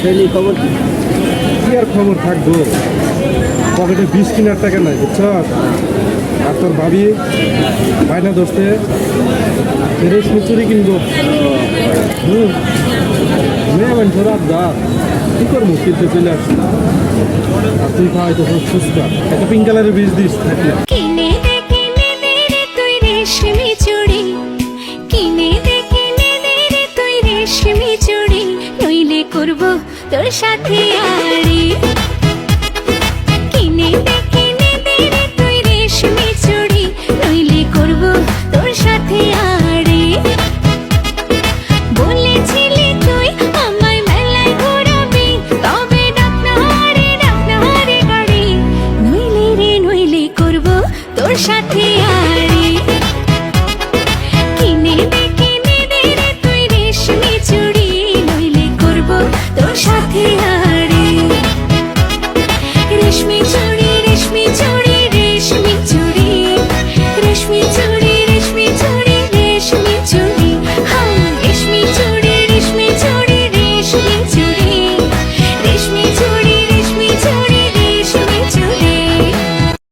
হয়নি খবর কি? কি আর খবর থাকব? পকেটে বিশ কিনার টাকা নাই বুঝছ? আর তোর ভাবি ধরতে রেশমি চুরি কিনবো। হুম। মেয়ে মানুষ রাত যা। কি করব? কিনতে চলে আসছি। আর তুই খাওয়াই তো ফুচকা। একটা পিঙ্ক কালারের বীজ দিস থাকলে কিনে দে কিনে দে রে তুই রেশমি চুড়ি। করব তোর সাথে আরে কিনে তুই রেশমি চুড়ি, নইলে করব তোর সাথে আরে বলেছিলি তুই আমায় মেলায় ঘোরাবি, তবে ডাক না গাড়ি নইলে রে, নইলে করব তোর সাথে রেশমি চুড়ি রেশমি চুড়ি রেশমি চুড়ি রেশমি চুড়ি।